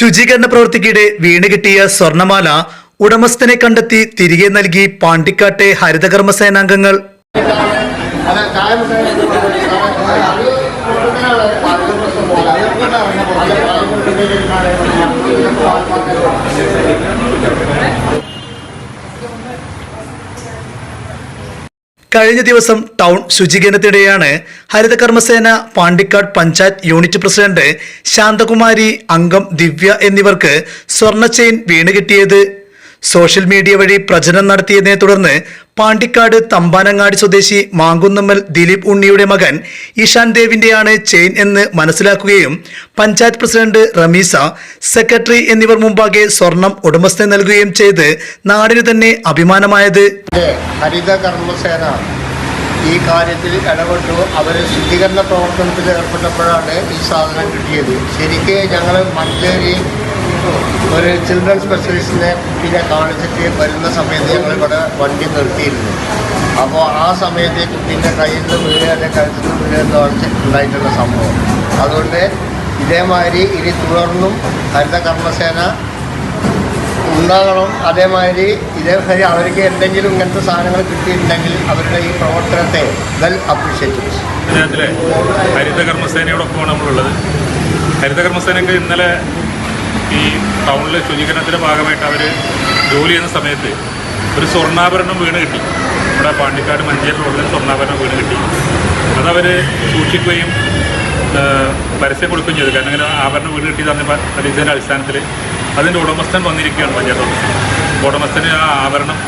ശുചീകരണ പ്രവൃത്തിക്കിടെ വീണ് കിട്ടിയ സ്വർണമാല ഉടമസ്ഥനെ കണ്ടെത്തി തിരികെ നൽകി പാണ്ടിക്കാട്ടെ ഹരിതകർമ്മ സേനാംഗങ്ങൾ കഴിഞ്ഞ ദിവസം ടൗൺ ശുചീകരണത്തിനിടെയാണ് ഹരിതകർമ്മസേന പാണ്ടിക്കാട് പഞ്ചായത്ത് യൂണിറ്റ് പ്രസിഡന്റ് ശാന്തകുമാരി അംഗം ദിവ്യ എന്നിവർക്ക് സ്വർണ ചെയിൻ വീണ് കിട്ടിയത്. സോഷ്യൽ മീഡിയ വഴി പ്രചരണം നടത്തിയതിനെ തുടർന്ന് പാണ്ടിക്കാട് തമ്പാനങ്ങാടി സ്വദേശി മാങ്കുന്നമ്മൽ ദിലീപ് ഉണ്ണിയുടെ മകൻ ഇഷാൻ ദേവിന്റെയാണ് ചെയിൻ എന്ന് മനസ്സിലാക്കുകയും പഞ്ചായത്ത് പ്രസിഡന്റ് റമീസ സെക്രട്ടറി എന്നിവർ മുമ്പാകെ സ്വർണം ഉടമസ്ഥ നൽകുകയും ചെയ്ത് നാടിന് തന്നെ അഭിമാനമായത്. ഹരിത കർമ്മസേന ഈ കാര്യത്തിൽ ഇടപെട്ടു. അവർ ശുദ്ധീകരണ പ്രവർത്തനത്തിൽ ഏർപ്പെട്ടപ്പോഴാണ് ഈ സാധനം കിട്ടിയത്. ശരിക്ക് ഞങ്ങൾ മഞ്ചേരി ഒരു ചിൽഡ്രൻ സ്പെഷ്യലിസ്റ്റിനെ കുട്ടീനെ കാണിച്ചിട്ട് വരുന്ന സമയത്ത് ഞങ്ങൾ ഇവിടെ വണ്ടി നിർത്തിയിരുന്നു. അപ്പോൾ ആ സമയത്ത് കുട്ടീന്റെ കയ്യിൽ നിന്ന് വീഴുക അല്ലെങ്കിൽ കഴുത്തിൽ നിന്ന് വീഴുക എന്ന് പറഞ്ഞിട്ടുണ്ടായിട്ടുള്ള സംഭവം. അതുകൊണ്ട് ഇതേമാതിരി ഇനി തുടർന്നും ഹരിത കർമ്മസേന ഉണ്ടാകണം. അതേമാതിരി ഇതേമാതിരി അവർക്ക് എന്തെങ്കിലും ഇങ്ങനത്തെ സാധനങ്ങൾ കിട്ടിയിട്ടുണ്ടെങ്കിൽ അവരുടെ ഈ പ്രവർത്തനത്തെ വെൽ അപ്രീഷിയേറ്റ് ഹരിത കർമ്മസേനയോടൊപ്പമാണ് നമ്മളുള്ളത്. ഹരിതകർമ്മസേനയ്ക്ക് ഇന്നലെ ഈ ടൗണിലെ ശുചീകരണത്തിന്റെ ഭാഗമായിട്ട് അവർ ജോലി ചെയ്യുന്ന സമയത്ത് ഒരു സ്വർണാഭരണം വീണ് കിട്ടി. നമ്മുടെ പാണ്ടിക്കാട് മഞ്ചേരി റോഡിൽ സ്വർണാഭരണം വീണ് കിട്ടി. അതവർ സൂക്ഷിക്കുകയും പരസ്യം കൊടുക്കുകയും ചെയ്തു. കാരണം ഇങ്ങനെ ആഭരണം വീണ് കിട്ടി തന്നെ പരീക്ഷയുടെ അടിസ്ഥാനത്തിൽ അതിന്റെ ഉടമസ്ഥൻ വന്നിരിക്കുകയാണ് പഞ്ചായത്ത് ഉടമസ്ഥൻ ഉടമസ്ഥന് ആ ആഭരണം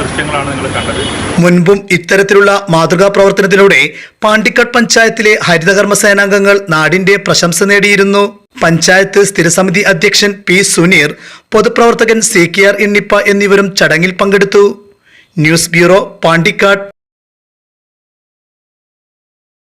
ദൃശ്യങ്ങളാണ് നിങ്ങൾ കണ്ടത്. മുൻപും ഇത്തരത്തിലുള്ള മാതൃകാ പ്രവർത്തനത്തിലൂടെ പാണ്ടിക്കാട് പഞ്ചായത്തിലെ ഹരിതകർമ്മ സേനാംഗങ്ങൾ നാടിന്റെ പ്രശംസ നേടിയിരുന്നു. പഞ്ചായത്ത് സ്ഥിരസമിതി അധ്യക്ഷൻ പി സുനീർ പൊതുപ്രവർത്തകൻ സി കെ ആർ ഇണ്ണിപ്പ എന്നിവരും ചടങ്ങിൽ പങ്കെടുത്തു. News bureau Pandikkad.